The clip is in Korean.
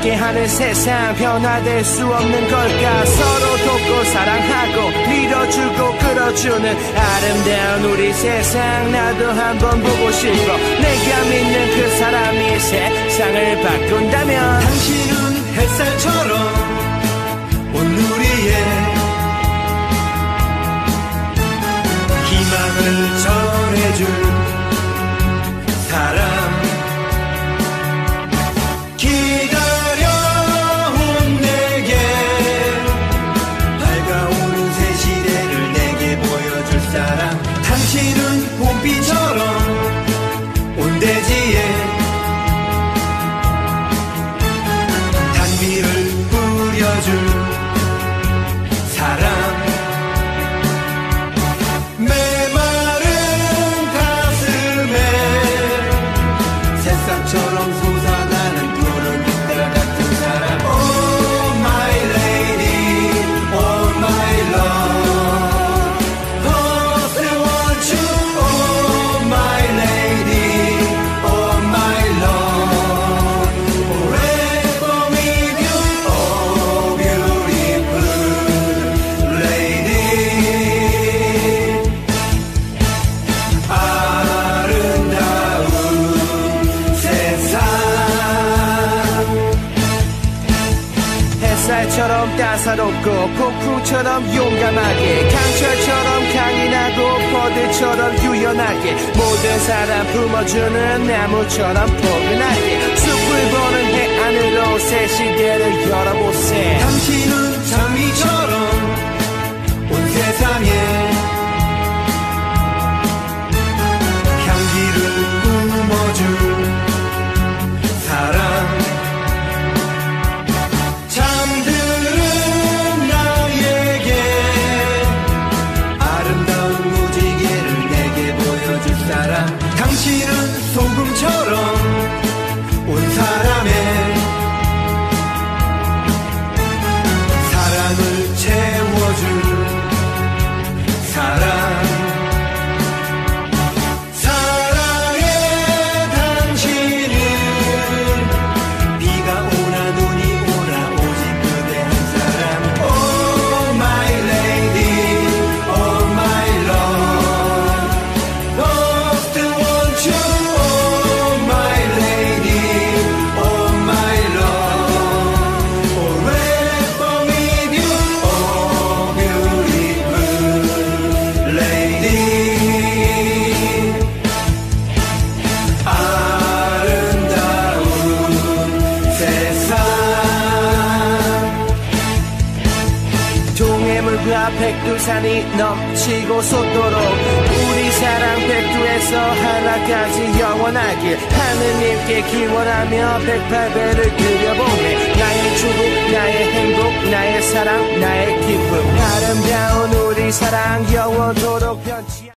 함께하는 세상 변화될 수 없는 걸까? 서로 돕고 사랑하고 밀어주고 끌어주는 아름다운 우리 세상. 나도 한번 보고 싶어. 내가 믿는 그 사람이 세상을 바꾼다면. 당신은 햇살처럼 온누리에 희망을 전해줄 사람 봄비처럼 햇살처럼 따사롭고 폭풍처럼 용감하게 강철처럼 강인하고 버들처럼 유연하게 모든 사람 품어주는 나무처럼 포근하게 숲을 보는 해안으로 새 시대를 열어보세 동해물과 백두산이 넘치고 솟도록 우리 사랑 백두에서 하나까지 영원하길 하느님께 기원하며 백팔배를 그려보네. 나의 축복 나의 행복 나의 사랑 나의 기쁨. 아름다운 우리 사랑 영원토록 변치